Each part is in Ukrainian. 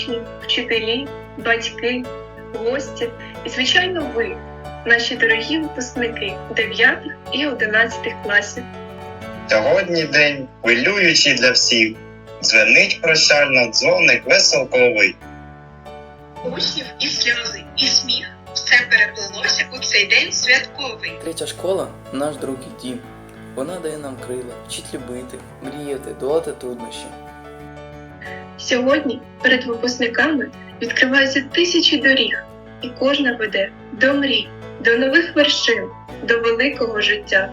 учні, вчителі, батьки, гості і, звичайно, ви, наші дорогі випускники 9 і 11 класів. Сьогодні день хвилюючий для всіх. Дзвенить прощально дзвоник веселковий. Учнів і сльози, і сміх все переплилося у цей день святковий. Третя школа наш другий дім. Вона дає нам крила, вчить любити, мріяти, долати труднощі. Сьогодні перед випускниками відкриваються тисячі доріг, і кожна веде до мрій, до нових вершин, до великого життя.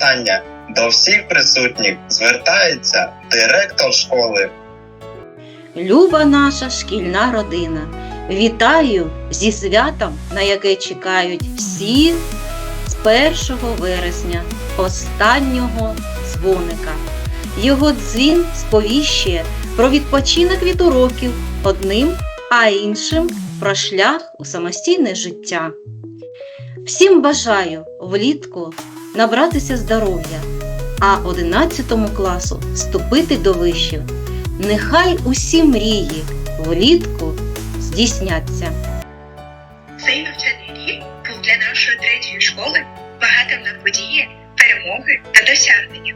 Словами до всіх присутніх звертається директор школи. Люба наша шкільна родина. Вітаю зі святом, на яке чекають всі з 1 вересня, останнього дзвоника. Його дзвін сповіщує про відпочинок від уроків одним, а іншим про шлях у самостійне життя. Всім бажаю влітку набратися здоров'я, а 11 класу вступити до вишів. Нехай усі мрії влітку здійсняться. Цей навчальний рік був для нашої третьої школи багатим на події, перемоги та досягнення.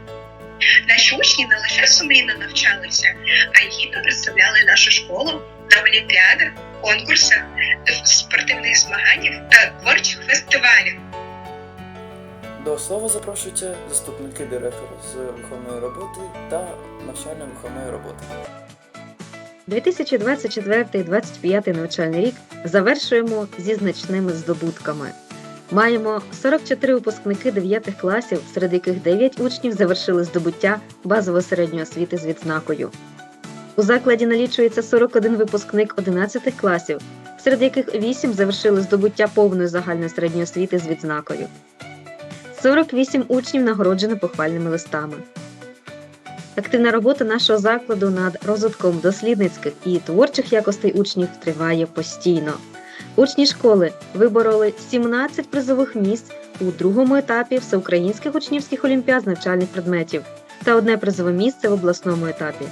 Наші учні не лише сумлінно навчалися, а й гідно представляли нашу школу на олімпіадах, конкурсах, спортивних змаганнях та творчих фестивалях. До слова запрошуються заступники директора з виховної роботи та навчально-виховної роботи. 2024-2025 навчальний рік завершуємо зі значними здобутками. Маємо 44 випускники 9 класів, серед яких 9 учнів завершили здобуття базової середньої освіти з відзнакою. У закладі налічується 41 випускник 11 класів, серед яких 8 завершили здобуття повної загальної середньої освіти з відзнакою. 48 учнів нагороджено похвальними листами. Активна робота нашого закладу над розвитком дослідницьких і творчих якостей учнів триває постійно. Учні школи вибороли 17 призових місць у другому етапі всеукраїнських учнівських олімпіад з навчальних предметів та одне призове місце в обласному етапі.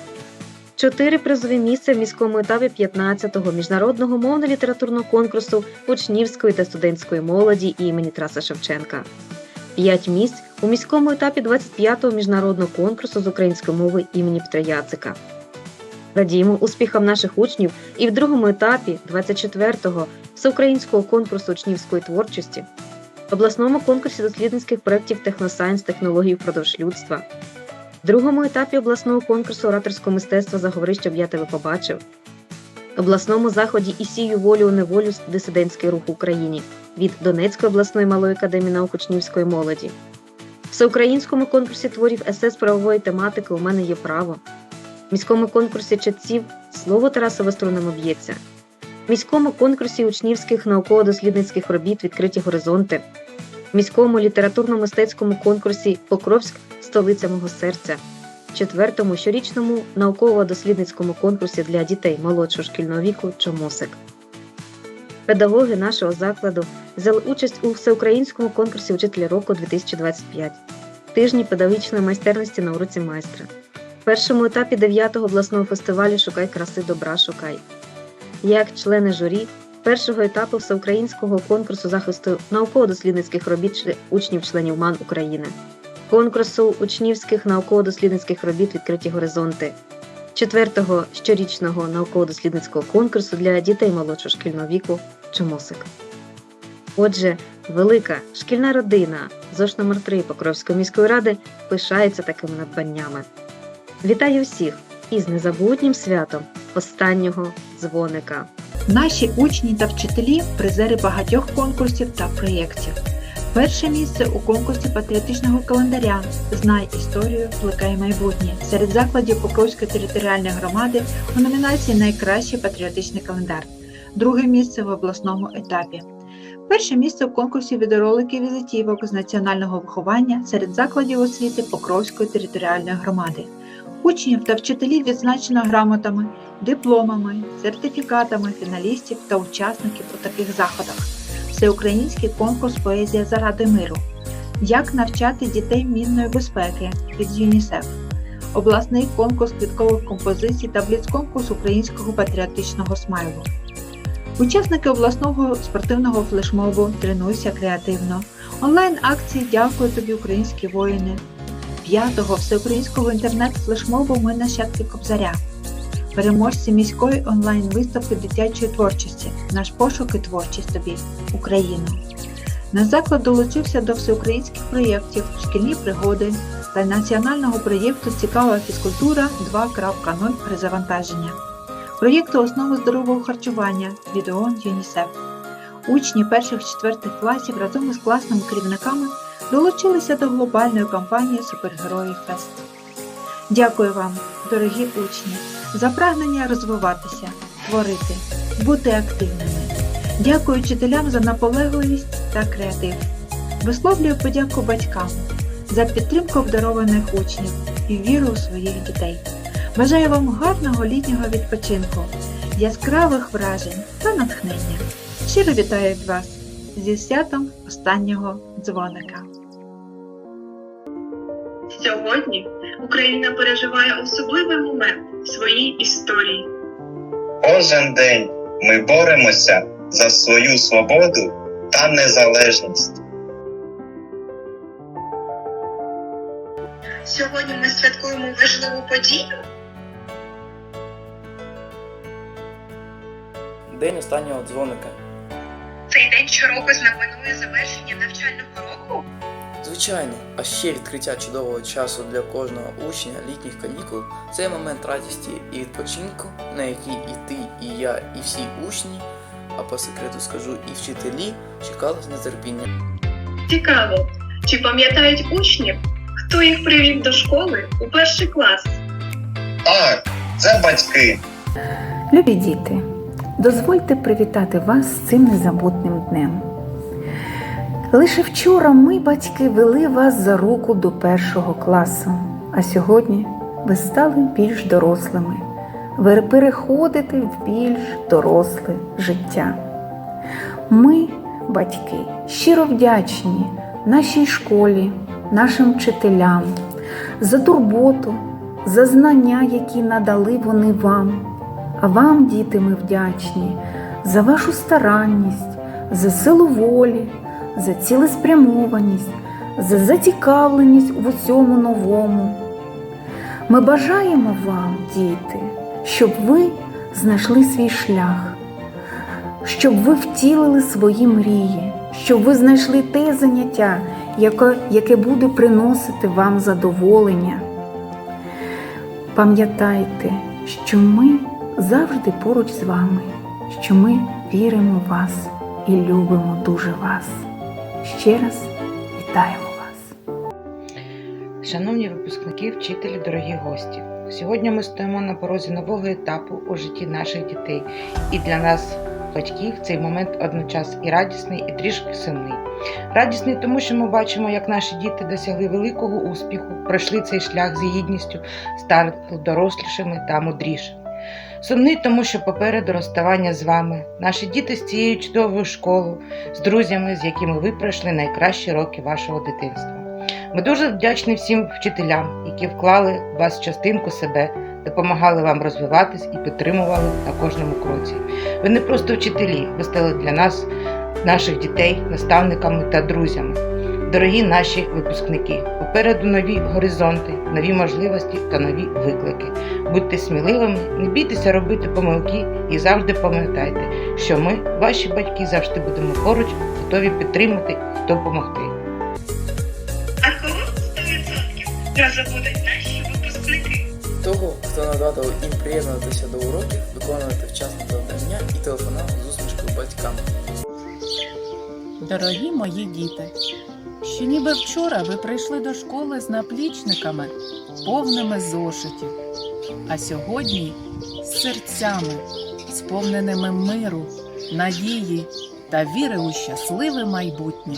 Чотири призові місця в міському етапі 15-го міжнародного мовно-літературного конкурсу учнівської та студентської молоді імені Тараса Шевченка. 5 місць у міському етапі 25-го міжнародного конкурсу з української мови імені Петра Яцика. Радіємо успіхам наших учнів і в другому етапі 24-го всеукраїнського конкурсу учнівської творчості, обласному конкурсі дослідницьких проєктів Техносайнс технологій впродовж людства, другому етапі обласного конкурсу ораторського мистецтва Заговори, щоб я тебе побачив, обласному заході і сію волю у неволю дисидентський рух в Україні від Донецької обласної малої академії наук учнівської молоді. Всеукраїнському конкурсі творів СС правової тематики У мене є право. Міському конкурсі читців Слово Тарасове струнами б'ється. Міському конкурсі учнівських науково-дослідницьких робіт Відкриті горизонти. Міському літературно-мистецькому конкурсі Покровськ Столиця мого серця. Четвертому щорічному науково-дослідницькому конкурсі для дітей молодшого шкільного віку Чомосик. Педагоги нашого закладу взяли участь у всеукраїнському конкурсі Учителя року 2025, тижні педагогічної майстерності на уроці майстра. в першому етапі 9-го обласного фестивалю Шукай краси добра шукай. Як члени журі першого етапу всеукраїнського конкурсу захисту науково-дослідницьких робіт учнів-членів МАН України, конкурсу учнівських науково-дослідницьких робіт Відкриті горизонти, четвертого щорічного науково-дослідницького конкурсу для дітей молодшого шкільного віку Чомосик. Отже, велика шкільна родина ЗОШ номер 3 Покровської міської ради пишається такими надбаннями. Вітаю всіх із незабутнім святом останнього дзвоника. Наші учні та вчителі призери багатьох конкурсів та проєктів. Перше місце у конкурсі патріотичного календаря Знай історію, плекай майбутнє серед закладів Покровської територіальної громади у номінації Найкращий патріотичний календар. Друге місце в обласному етапі. Перше місце у конкурсі відеороликів візитівок з національного виховання серед закладів освіти Покровської територіальної громади. Учнів та вчителів відзначено грамотами, дипломами, сертифікатами фіналістів та учасників у таких заходах. Всеукраїнський конкурс Поезія заради миру. Як навчати дітей мінної безпеки від ЮНІСЕФ. Обласний конкурс квіткових композицій та бліцконкурс українського патріотичного смайлу. Учасники обласного спортивного флешмобу Тренуйся креативно. Онлайн акції Дякую тобі, українські воїни. П'ятого всеукраїнського інтернет-флешмобу Ми нащадки Кобзаря. Переможці міської онлайн-виставки дитячої творчості Наш пошук і творчість тобі Україну. Наш заклад долучився до всеукраїнських проєктів Шкільні пригоди та національного проєкту Цікава фізкультура 2.0 перезавантаження, проєкту Основи здорового харчування від ООН ЮНІСЕФ. Учні перших-четвертих класів разом із класними керівниками долучилися до глобальної кампанії Супергерої Фест. Дякую вам, дорогі учні, за прагнення розвиватися, творити, бути активними. Дякую вчителям за наполегливість та креатив. Висловлюю подяку батькам за підтримку обдарованих учнів і віру у своїх дітей. Бажаю вам гарного літнього відпочинку, яскравих вражень та натхнення. Щиро вітаю вас зі святом останнього дзвоника. Сьогодні Україна переживає особливий момент в своїй історії. Кожен день ми боремося за свою свободу та незалежність. Сьогодні ми святкуємо важливу подію. День останнього дзвоника. Цей день щороку знаменує завершення навчального року. Звичайно, а ще відкриття чудового часу для кожного учня літніх канікул це момент радісті і відпочинку, на який і ти, і я, і всі учні, а по секрету скажу, і вчителі чекали з нетерпінням. Цікаво, чи пам'ятають учні, хто їх привів до школи у перший клас? Так, це батьки. Любі діти, дозвольте привітати вас з цим незабутнім днем. Лише вчора ми, батьки, вели вас за руку до першого класу, а сьогодні ви стали більш дорослими. Ви переходите в більш доросле життя. Ми, батьки, щиро вдячні нашій школі, нашим вчителям за турботу, за знання, які надали вони вам. А вам, діти, ми вдячні за вашу старанність, за силу волі, за цілеспрямованість, за зацікавленість в усьому новому. Ми бажаємо вам, діти, щоб ви знайшли свій шлях, щоб ви втілили свої мрії, щоб ви знайшли те заняття, яке, яке буде приносити вам задоволення. Пам'ятайте, що ми завжди поруч з вами, що ми віримо в вас і любимо дуже вас. Ще раз вітаємо вас! Шановні випускники, вчителі, дорогі гості. Сьогодні ми стоїмо на порозі нового етапу у житті наших дітей, і для нас, батьків, цей момент одночас і радісний, і трішки сумний. Радісний, тому що ми бачимо, як наші діти досягли великого успіху, пройшли цей шлях з гідністю, стали дорослішими та мудрішими. Сумний, тому що попереду розставання з вами, наші діти з цією чудовою школою, з друзями, з якими ви пройшли найкращі роки вашого дитинства. Ми дуже вдячні всім вчителям, які вклали в вас частинку себе, допомагали вам розвиватись і підтримували на кожному кроці. Ви не просто вчителі, ви стали для нас, наших дітей, наставниками та друзями. Дорогі наші випускники, попереду нові горизонти, нові можливості та нові виклики. Будьте сміливими, не бійтеся робити помилки і завжди пам'ятайте, що ми, ваші батьки, завжди будемо поруч, готові підтримати і допомогти. А кого 100% не забудуть наші випускники? Того, хто нагадував їм приєднуватися до уроків, виконувати вчасне завдання і телефонував з усмішкою батькам. Дорогі мої діти, що ніби вчора ви прийшли до школи з наплічниками, повними зошитів, а сьогодні з серцями, сповненими миру, надії та віри у щасливе майбутнє.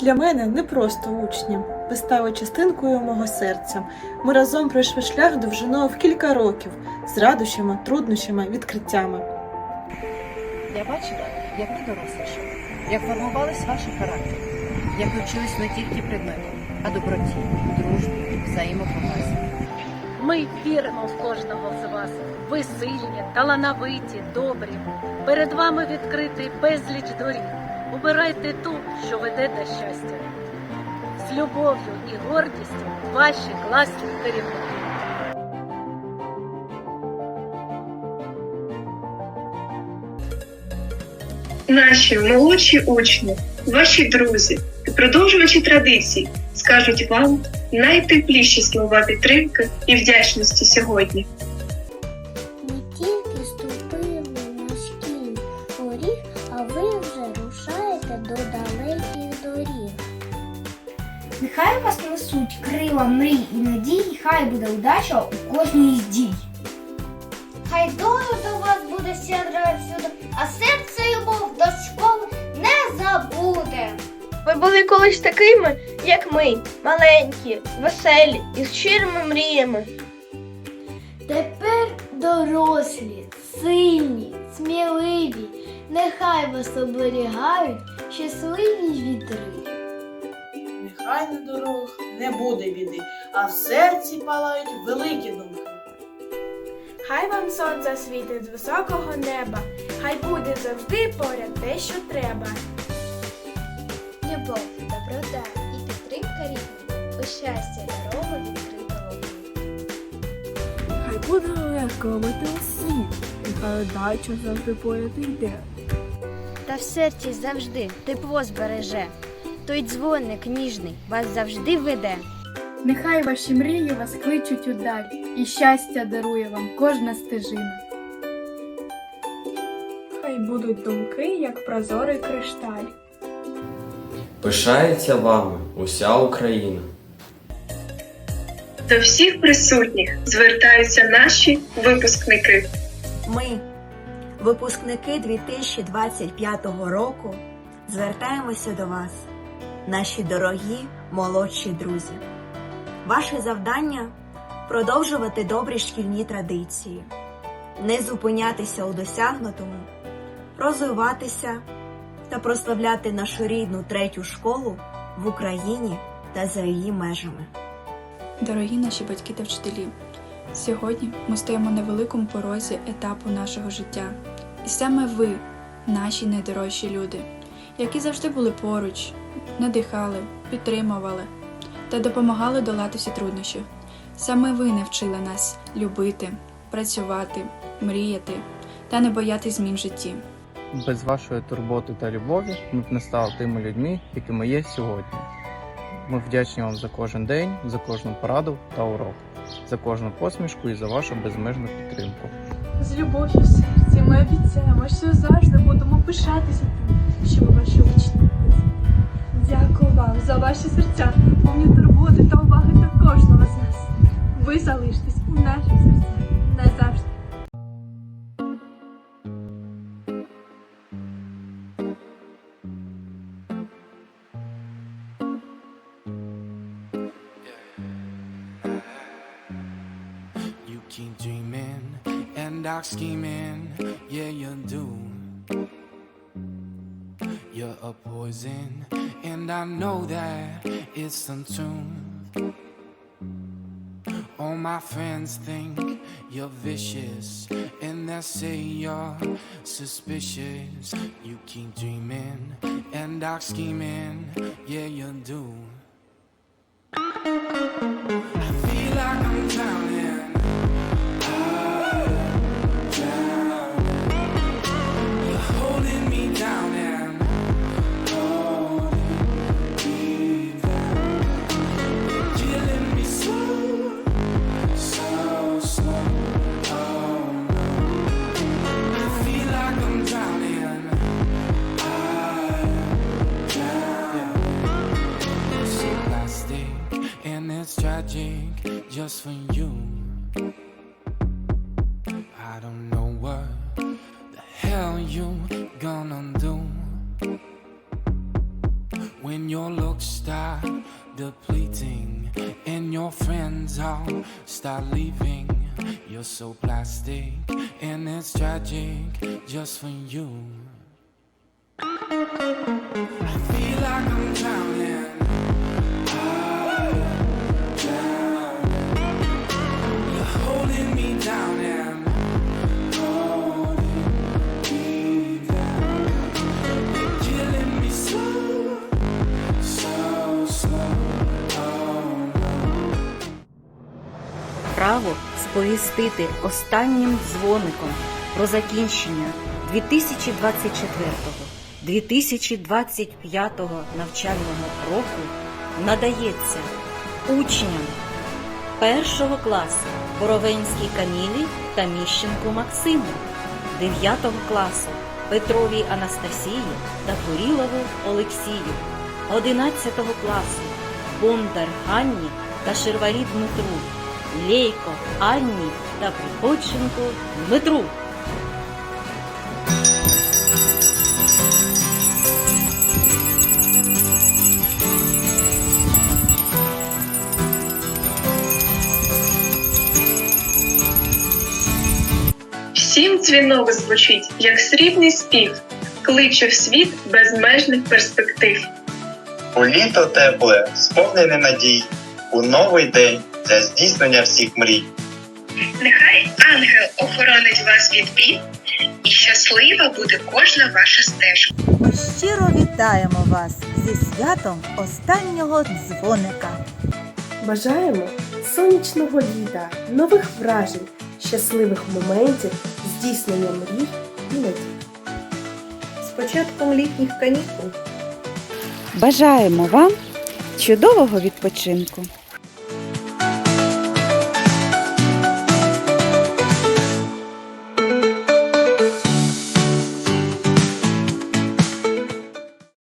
Для мене не просто учні. Ви стали частинкою мого серця. Ми разом пройшли шлях довжиною в кілька років з радощами, труднощами, відкриттями. Я бачила, як ви дорослішали, як формувались ваші характери, як ви не тільки предмету, а доброті, дружбі, взаємоповазі. Ми віримо в кожного з вас. Ви сильні, талановиті, добрі. Перед вами відкритий безліч доріг. Обирайте ту, що веде до щастя. З любов'ю і гордістю ваші класні керівники. Наші молодші учні, ваші друзі і продовжувачі традицій скажуть вам найтепліші слова підтримки і вдячності сьогодні. Ми тільки ступили на шкільний поріг, а ви вже рушаєте до далеких доріг. Нехай вас несуть крила мрій і надій, хай буде удача у кожній з дій. Хай доля до вас буде щедра всюди, а серце Ви були колись такими, як ми, маленькі, веселі і з щирими мріями. Тепер дорослі, сильні, сміливі, нехай вас оберігають щасливі вітри. Нехай на дорогах не буде біди, а в серці палають великі думки. Хай вам сонце світить з високого неба, хай буде завжди поряд те, що треба. Любов, доброта і підтримка рідних, у щастя дорогу відкритого. Хай буде легко мити усі, і хай завжди поряд йде. Та в серці завжди тепло збереже. Той дзвоник ніжний вас завжди веде. Нехай ваші мрії вас кличуть удаль, і щастя дарує вам кожна стежина. Хай будуть думки, як прозорий кришталь. Пишається вами уся Україна. До всіх присутніх звертаються наші випускники. Ми, випускники 2025 року, звертаємося до вас, наші дорогі молодші друзі. Ваше завдання продовжувати добрі шкільні традиції, не зупинятися у досягнутому, розвиватися та прославляти нашу рідну третю школу в Україні та за її межами. Дорогі наші батьки та вчителі, сьогодні ми стоїмо на великому порозі етапу нашого життя. І саме ви, наші найдорожчі люди, які завжди були поруч, надихали, підтримували та допомагали долати всі труднощі. Саме ви навчили нас любити, працювати, мріяти та не боятись змін в житті. Без вашої турботи та любові ми б не стали тими людьми, якими є сьогодні. Ми вдячні вам за кожен день, за кожну пораду та урок, за кожну посмішку і за вашу безмежну підтримку. З любов'ю в серці ми обіцяємо, що завжди будемо пишатися тим, що ви ваші учні. Дякую вам за ваші серця, повні турботи та уваги до кожного з нас. Ви залишитесь у наших серцях назавжди. Dark scheming, yeah you do. You're a poison, and I know that it's untuned. All my friends think you're vicious, and they say you're suspicious. You keep dreaming and dark scheming, yeah, you do. Gonna do when your looks start depleting and your friends all start leaving. You're so plastic and it's tragic just for you. I feel like I'm право сповістити останнім дзвоником про закінчення 2024-2025 навчального року надається учням першого класу Боровенській Камілі та Міщенку Максиму, 9 класу Петровій Анастасії та Горілову Олексію, 11 класу Бондар Ганні та Шерварі Дмитру, Лейко Анні та Приходченко Дмитру. Всім дзвінок звучить, як срібний спів, кличе в світ безмежних перспектив. У літо тепле, сповнене надій, у новий день для здійснення всіх мрій. Нехай ангел охоронить вас від бід, і щаслива буде кожна ваша стежка. Ми щиро вітаємо вас зі святом останнього дзвоника. Бажаємо сонячного літа, нових вражень, щасливих моментів, здійснення мрій і надій. З початком літніх канікул Бажаємо вам чудового відпочинку!